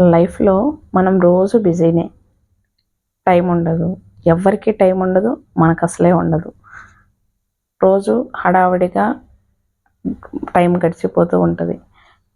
లైఫ్లో మనం రోజు బిజీనే. టైం ఉండదు. ఎవరికి టైం ఉండదు. మనకు అసలే ఉండదు. రోజు హడావిడిగా టైం గడిచిపోతూ ఉంటుంది.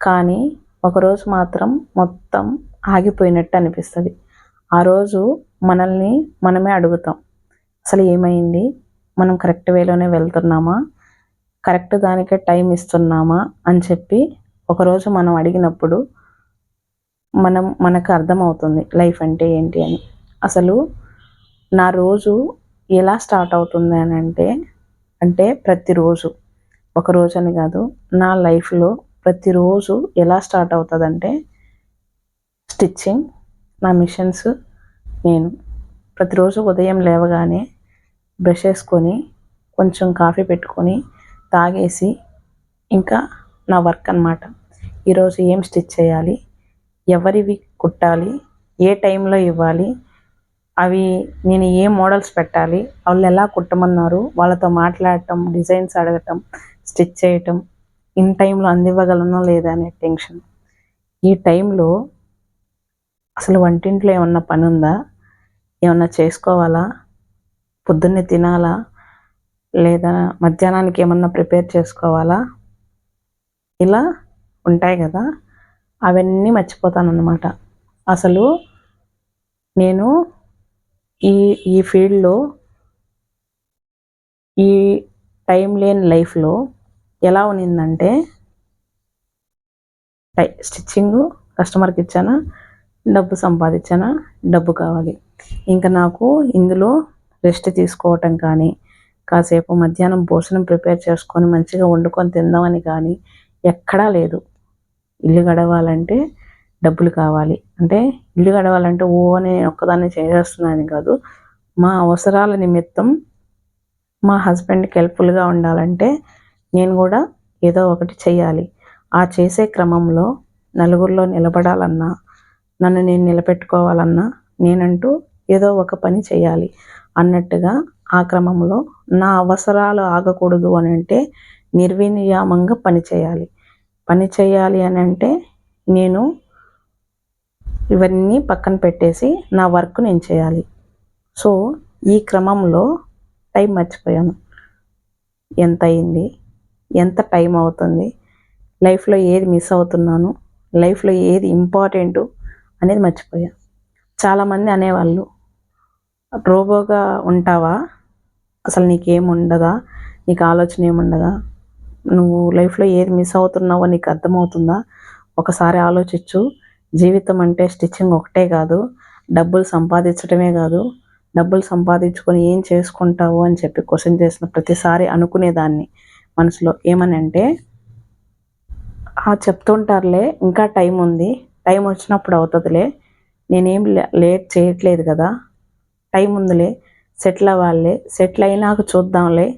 కానీ ఒకరోజు మాత్రం మొత్తం ఆగిపోయినట్టు అనిపిస్తుంది. ఆ రోజు మనల్ని మనమే అడుగుతాం. అసలు ఏమైంది? మనం కరెక్ట్ వేలోనే వెళ్తున్నామా? కరెక్ట్ దానికే టైం ఇస్తున్నామా? అని చెప్పి ఒకరోజు మనం అడిగినప్పుడు మనం మనకు అర్థమవుతుంది లైఫ్ అంటే ఏంటి అని. అసలు నా రోజు ఎలా స్టార్ట్ అవుతుంది అని అంటే అంటే ప్రతిరోజు. ఒక రోజు అని కాదు నా లైఫ్లో ప్రతిరోజు ఎలా స్టార్ట్ అవుతుందంటే స్టిచ్చింగ్ నా మిషన్స్ నేను. ప్రతిరోజు ఉదయం లేవగానే బ్రష్ వేసుకొని కొంచెం కాఫీ పెట్టుకొని తాగేసి ఇంకా నా వర్క్ అనమాట ఈరోజు ఏం స్టిచ్ చేయాలి? ఎవరివి కుట్టాలి ఏ టైంలో ఇవ్వాలి అవి నేను ఏ మోడల్స్ పెట్టాలి వాళ్ళు ఎలా కుట్టమన్నారు వాళ్ళతో మాట్లాడటం డిజైన్స్ అడగటం స్టిచ్ చేయటం ఇన్ టైంలో అందివ్వగలనో లేదా అనే టెన్షన్. ఈ టైంలో అసలు వంటింట్లో ఏమన్నా పని ఉందా ఏమన్నా చేసుకోవాలా? పొద్దున్నే తినాలా? లేదా మధ్యాహ్నానికి ఏమన్నా ప్రిపేర్ చేసుకోవాలా? ఇలా ఉంటాయి కదా. అవన్నీ మర్చిపోతాను అన్నమాట అసలు నేను ఈ ఈ ఫీల్డ్లో ఈ టైం లేని లైఫ్లో ఎలా ఉన్నిందంటే స్టిచ్చింగ్ కస్టమర్కి ఇచ్చానా డబ్బు సంపాదించానా డబ్బు కావాలి. ఇంకా నాకు ఇందులో రెస్ట్ తీసుకోవటం కానీ కాసేపు మధ్యాహ్నం భోజనం ప్రిపేర్ చేసుకొని మంచిగా వండుకొని తిందామని కానీ ఎక్కడా లేదు. ఇల్లు గడవాలంటే డబ్బులు కావాలి. అంటే ఇల్లు గడవాలంటే ఓ అని ఒక్కదాన్ని చేసేస్తున్నాను కాదు. మా అవసరాల నిమిత్తం మా హస్బెండ్కి హెల్ప్ఫుల్గా ఉండాలంటే నేను కూడా ఏదో ఒకటి చేయాలి ఆ చేసే క్రమంలో నలుగురిలో నిలబడాలన్నా నన్ను నేను నిలబెట్టుకోవాలన్నా నేనంటూ ఏదో ఒక పని చేయాలి అన్నట్టుగా ఆ క్రమంలో నా అవసరాలు ఆగకూడదు అని అంటే నిర్వినియామంగా పని చేయాలి పని చేయాలి అని అంటే నేను ఇవన్నీ పక్కన పెట్టేసి నా వర్క్ నేను చేయాలి. సో ఈ క్రమంలో టైం మర్చిపోయాను. ఎంత అయింది? ఎంత టైం అవుతుంది? లైఫ్లో ఏది మిస్ అవుతున్నాను? లైఫ్లో ఏది ఇంపార్టెంటు అనేది మర్చిపోయాను చాలామంది అనేవాళ్ళు రోబోగా ఉంటావా? అసలు నీకేం ఉండదా? నీకు ఆలోచన ఏముండదా? నువ్వు లైఫ్లో ఏది మిస్ అవుతున్నావో నీకు అర్థమవుతుందా? ఒకసారి ఆలోచించు. జీవితం అంటే స్టిచ్చింగ్ ఒకటే కాదు. డబ్బులు సంపాదించడమే కాదు. డబ్బులు సంపాదించుకొని ఏం చేసుకుంటావు అని చెప్పి క్వశ్చన్ చేసిన ప్రతిసారి అనుకునేదాన్ని మనసులో. ఏమని అంటే చెప్తుంటారులే ఇంకా టైం ఉంది. టైం వచ్చినప్పుడు అవుతుందిలే. నేనేం లేట్ చేయట్లేదు కదా. టైం ఉందిలే సెటిల్ అవ్వాలే సెటిల్ అయినాక చూద్దాంలే.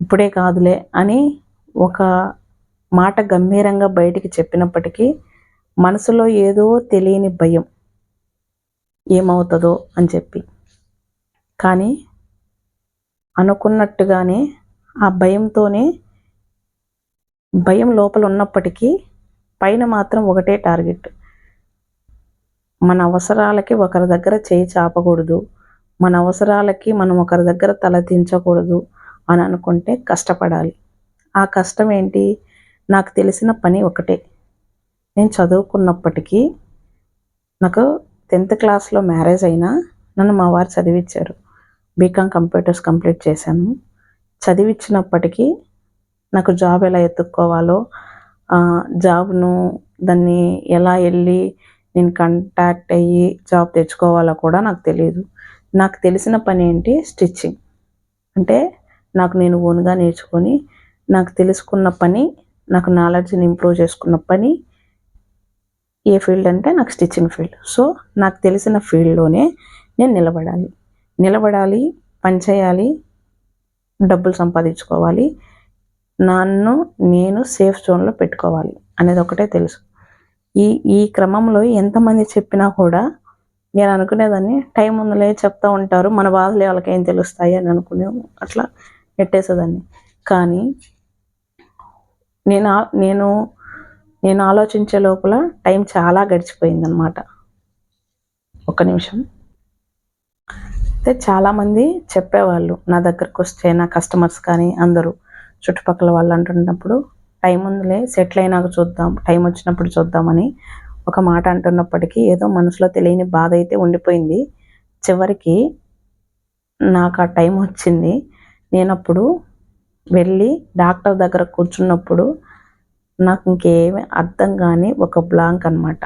ఇప్పుడే కాదులే అని ఒక మాట గంభీరంగా బయటికి చెప్పినప్పటికీ మనసులో ఏదో తెలియని భయం ఏమవుతుందో అని చెప్పి. కానీ అనుకున్నట్టుగానే ఆ భయంతోనే భయం లోపల ఉన్నప్పటికీ పైన మాత్రం ఒకటే టార్గెట్. మన అవసరాలకి ఒకరి దగ్గర చేయి చాపకూడదు. మన అవసరాలకి మనం ఒకరి దగ్గర తల దించకూడదు అని అనుకుంటే కష్టపడాలి. ఆ కష్టం ఏంటి నాకు తెలిసిన పని ఒకటే. నేను చదువుకున్నప్పటికీ నాకు టెన్త్ క్లాస్లో మ్యారేజ్ అయినా నన్ను మా వారు చదివించారు బీకామ్ కంప్యూటర్స్ కంప్లీట్ చేశాను. చదివించినప్పటికీ నాకు జాబ్ ఎలా ఎత్తుక్కోవాలో జాబ్ను దాన్ని ఎలా వెళ్ళి నేను కాంటాక్ట్ అయ్యి జాబ్ తెచ్చుకోవాలో కూడా నాకు తెలియదు నాకు తెలిసిన పని ఏంటి స్టిచ్చింగ్. అంటే నాకు నేను ఓన్గా నేర్చుకొని నాకు తెలుసుకున్న పని నాకు నాలెడ్జ్ని ఇంప్రూవ్ చేసుకున్న పని ఏ ఫీల్డ్ అంటే నాకు స్టిచ్చింగ్ ఫీల్డ్ సో నాకు తెలిసిన ఫీల్డ్లోనే నేను నిలబడాలి. నిలబడాలి పని చేయాలి డబ్బులు సంపాదించుకోవాలి నన్ను నేను సేఫ్ జోన్లో పెట్టుకోవాలి అనేది ఒకటే తెలుసు. ఈ ఈ క్రమంలో ఎంతమంది చెప్పినా కూడా నేను అనుకునేదాన్ని టైం ఉందిలే చెప్తూ ఉంటారు మన బాధలు వాళ్ళకి ఏం తెలుస్తాయి అని అనుకునే అట్లా పెట్టేసేదాన్ని కానీ నేను నేను నేను ఆలోచించే లోపల టైం చాలా గడిచిపోయిందనమాట ఒక నిమిషం. అయితే చాలామంది చెప్పేవాళ్ళు నా దగ్గరకు వస్తే నా కస్టమర్స్ కానీ అందరూ చుట్టుపక్కల వాళ్ళు అంటున్నప్పుడు టైం ఉందిలే సెటిల్ అయినాక చూద్దాం టైం వచ్చినప్పుడు చూద్దామని ఒక మాట అంటున్నప్పటికీ ఏదో మనసులో తెలియని బాధ అయితే ఉండిపోయింది. చివరికి నాకు ఆ టైం వచ్చింది. నేను అప్పుడు వెళ్ళి డాక్టర్ దగ్గర కూర్చున్నప్పుడు నాకు ఇంకేమీ అర్థం కాని ఒక బ్లాంక్ అనమాట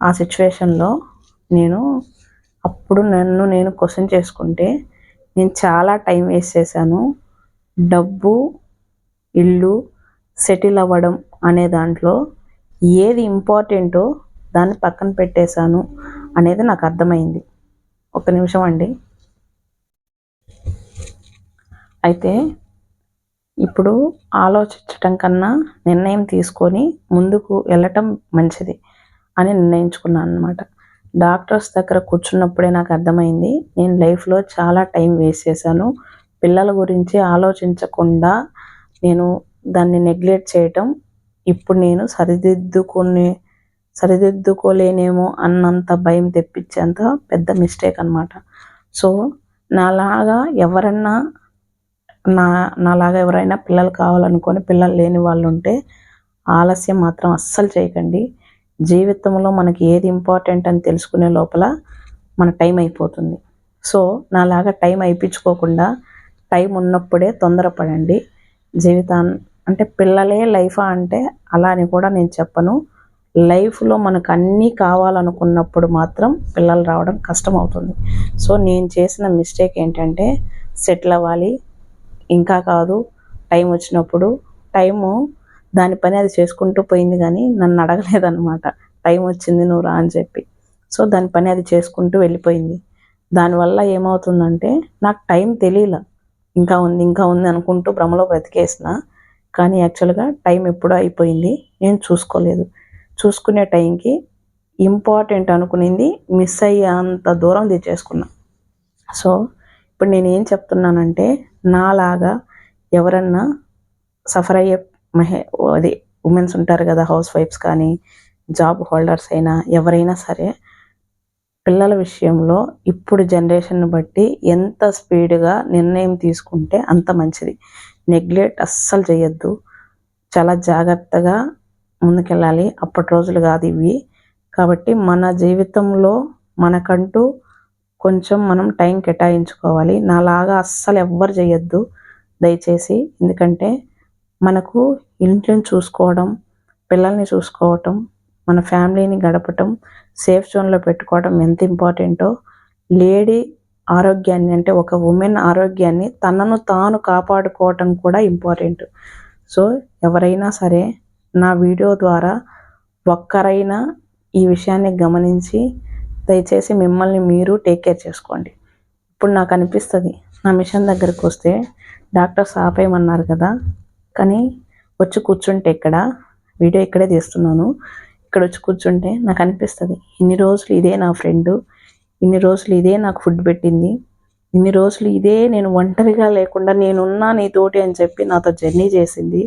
ఆ సిచ్యువేషన్లో నేను అప్పుడు నన్ను నేను క్వశ్చన్ చేసుకుంటే నేను చాలా టైం వేస్ట్ చేశాను. డబ్బు ఇల్లు సెటిల్ అవ్వడం అనే దాంట్లో ఏది ఇంపార్టెంటో దాన్ని పక్కన పెట్టేశాను అనేది నాకు అర్థమైంది. ఒక నిమిషం అండి. అయితే ఇప్పుడు ఆలోచించటం కన్నా నిర్ణయం తీసుకొని ముందుకు వెళ్ళటం మంచిది అని నిర్ణయించుకున్నాను అనమాట డాక్టర్స్ దగ్గర కూర్చున్నప్పుడే నాకు అర్థమైంది నేను లైఫ్లో చాలా టైం వేస్ట్ చేశాను. పిల్లల గురించి ఆలోచించకుండా నేను దాన్ని నెగ్లెక్ట్ చేయటం ఇప్పుడు నేను సరిదిద్దుకునే సరిదిద్దుకోలేనేమో అన్నంత భయం తెప్పించేంత పెద్ద మిస్టేక్ అనమాట సో నాలాగా ఎవరన్నా నా నాలాగా ఎవరైనా పిల్లలు కావాలనుకొని పిల్లలు లేని వాళ్ళు ఉంటే ఆలస్యం మాత్రం అస్సలు చేయకండి. జీవితంలో మనకి ఏది ఇంపార్టెంట్ అని తెలుసుకునే లోపల మన టైం అయిపోతుంది. సో నాలాగా టైం అయిపించుకోకుండా టైం ఉన్నప్పుడే తొందరపడండి. జీవితాన్ని అంటే పిల్లలే లైఫా అంటే అలా అని కూడా నేను చెప్పను. లైఫ్లో మనకు అన్నీ కావాలనుకున్నప్పుడు మాత్రం పిల్లలు రావడం కష్టం అవుతుంది సో నేను చేసిన మిస్టేక్ ఏంటంటే సెటిల్ అవ్వాలి ఇంకా కాదు టైం వచ్చినప్పుడు. టైము దాని పని అది చేసుకుంటూ పోయింది కానీ నన్ను అడగలేదన్నమాట. టైం వచ్చింది నువ్వు రా అని చెప్పి. సో దాని పని అది చేసుకుంటూ వెళ్ళిపోయింది. దానివల్ల ఏమవుతుందంటే నాకు టైం తెలియల. ఇంకా ఉంది ఇంకా ఉంది అనుకుంటూ భ్రమలో బ్రతికేసిన. కానీ యాక్చువల్గా టైం ఎప్పుడో అయిపోయింది. నేను చూసుకోలేదు. చూసుకునే టైంకి ఇంపార్టెంట్ అనుకునింది మిస్ అయ్యేంత దూరం తెచ్చేసుకున్నా సో ఇప్పుడు నేను ఏం చెప్తున్నానంటే నాలాగా ఎవరన్నా సఫర్ అయ్యే మహే అది ఉమెన్స్ ఉంటారు కదా హౌస్ వైఫ్స్ కానీ జాబ్ హోల్డర్స్ అయినా ఎవరైనా సరే పిల్లల విషయంలో ఇప్పుడు జనరేషన్ బట్టి ఎంత స్పీడ్గా నిర్ణయం తీసుకుంటే అంత మంచిది. నెగ్లెక్ట్ అస్సలు చేయొద్దు. చాలా జాగ్రత్తగా ముందుకెళ్ళాలి. అప్పటి రోజులు కాదు ఇవి. కాబట్టి మన జీవితంలో మనకంటూ కొంచెం మనం టైం కేటాయించుకోవాలి. నాలాగా అస్సలు ఎవ్వరు చేయొద్దు దయచేసి. ఎందుకంటే మనకు ఇంట్లోని చూసుకోవడం పిల్లల్ని చూసుకోవటం మన ఫ్యామిలీని గడపటం సేఫ్ జోన్లో పెట్టుకోవడం ఎంత ఇంపార్టెంటో లేడీ ఆరోగ్యాన్ని అంటే ఒక ఉమెన్ ఆరోగ్యాన్ని తనను తాను కాపాడుకోవటం కూడా ఇంపార్టెంట్. సో ఎవరైనా సరే నా వీడియో ద్వారా ఒక్కరైనా ఈ విషయాన్ని గమనించి దయచేసి మిమ్మల్ని మీరు టేక్ కేర్ చేసుకోండి. ఇప్పుడు నాకు అనిపిస్తుంది నా మిషన్ దగ్గరకు వస్తే డాక్టర్స్ ఆపేయమన్నారు కదా? కానీ వచ్చి కూర్చుంటే ఇక్కడ వీడియో ఇక్కడే తీస్తున్నాను ఇక్కడ వచ్చి కూర్చుంటే నాకు అనిపిస్తుంది ఇన్ని రోజులు ఇదే నా ఫ్రెండ్ ఇన్ని రోజులు ఇదే నాకు ఫుడ్ పెట్టింది ఇన్ని రోజులు ఇదే నేను ఒంటరిగా లేకుండా నేనున్నా నీతోటి అని చెప్పి నాతో జర్నీ చేసింది.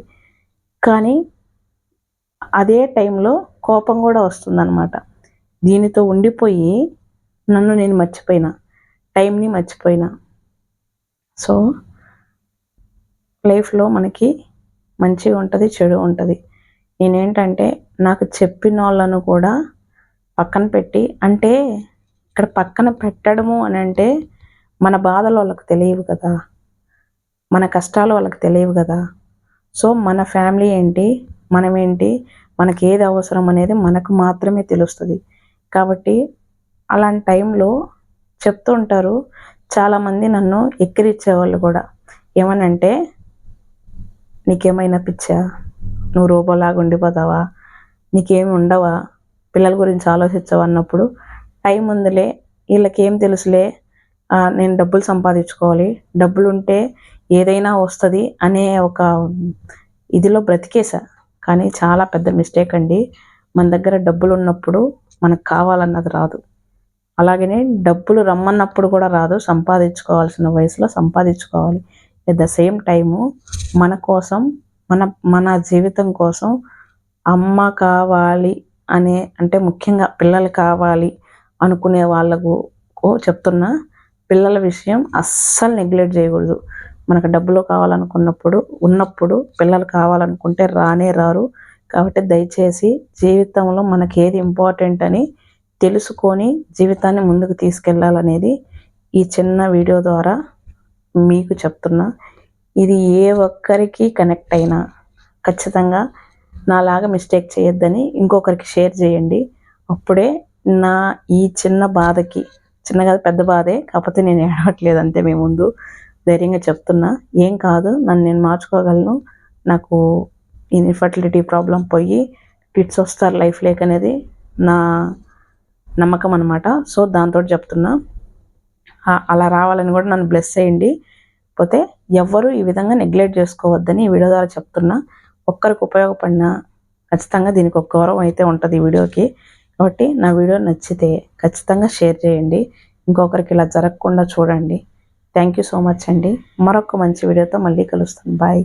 కానీ అదే టైంలో కోపం కూడా వస్తుందన్నమాట. దీనితో ఉండిపోయి నన్ను నేను మర్చిపోయినా టైంని మర్చిపోయినా. సో లైఫ్లో మనకి మంచిగా ఉంటుంది చెడు ఉంటుంది. నేనేంటంటే నాకు చెప్పిన వాళ్ళను కూడా పక్కన పెట్టి అంటే ఇక్కడ పక్కన పెట్టడము అని అంటే మన బాధలు వాళ్ళకి తెలియవు కదా. మన కష్టాలు వాళ్ళకి తెలియవు కదా. సో మన ఫ్యామిలీ ఏంటి మనమేంటి మనకి ఏది అవసరం అనేది మనకు మాత్రమే తెలుస్తుంది. కాబట్టి అలాంటి టైంలో చెప్తూ ఉంటారు చాలామంది నన్ను ఎక్కిరిచ్చేవాళ్ళు కూడా. ఏమనంటే నీకేమైనా పిచ్చా? నువ్వు రోబోలాగా ఉండిపోతావా? నీకేమి ఉండవా? పిల్లల గురించి ఆలోచించవు? అన్నప్పుడు టైం ఉందిలే వీళ్ళకి ఏం తెలుసులే నేను డబ్బులు సంపాదించుకోవాలి. డబ్బులు ఉంటే ఏదైనా వస్తుంది అనే ఒక ఇదిలో బ్రతికేసా. కానీ చాలా పెద్ద మిస్టేక్ అండి. మన దగ్గర డబ్బులు ఉన్నప్పుడు మనకు కావాలన్నది రాదు. అలాగనే డబ్బులు రమ్మన్నప్పుడు కూడా రాదు. సంపాదించుకోవాల్సిన వయసులో సంపాదించుకోవాలి. ఎట్ ద సేమ్ టైము మన కోసం మన మన జీవితం కోసం అమ్మ కావాలి అనే అంటే ముఖ్యంగా పిల్లలు కావాలి అనుకునే వాళ్ళకు చెప్తున్నా పిల్లల విషయం అస్సలు నెగ్లెక్ట్ చేయకూడదు. మనకు డబ్బులు కావాలనుకున్నప్పుడు ఉన్నప్పుడు పిల్లలు కావాలనుకుంటే రానే రారు. కాబట్టి దయచేసి జీవితంలో మనకి ఏది ఇంపార్టెంట్ అని తెలుసుకొని జీవితాన్ని ముందుకు తీసుకెళ్ళాలనేది ఈ చిన్న వీడియో ద్వారా మీకు చెప్తున్నా. ఇది ఏ ఒక్కరికి కనెక్ట్ అయినా ఖచ్చితంగా నాలాగా మిస్టేక్ చేయొద్దని ఇంకొకరికి షేర్ చేయండి. అప్పుడే నా ఈ చిన్న బాధకి చిన్నగా పెద్ద బాధే కాకపోతే నేను ఏడవట్లేదు అంతే మీ ముందు. ధైర్యంగా చెప్తున్నా. ఏం కాదు నన్ను నేను మార్చుకోగలను. నాకు ఇన్ఫర్టిలిటీ ప్రాబ్లం పోయి కిడ్స్ వస్తారు లైఫ్ లేక్ అనేది నా నమ్మకం అనమాట సో దాంతో చెప్తున్నా. అలా రావాలని కూడా నన్ను బ్లెస్ చేయండి. పోతే ఎవ్వరూ ఈ విధంగా నెగ్లెక్ట్ చేసుకోవద్దని ఈ వీడియో ద్వారా చెప్తున్నా. ఒక్కరికి ఉపయోగపడిన ఖచ్చితంగా దీనికి ఒక గౌరవం అయితే ఉంటుంది ఈ వీడియోకి. కాబట్టి నా వీడియో నచ్చితే ఖచ్చితంగా షేర్ చేయండి. ఇంకొకరికి ఇలా జరగకుండా చూడండి. థ్యాంక్ యూ సో మచ్ అండి. మరొక మంచి వీడియోతో మళ్ళీ కలుస్తాను బాయ్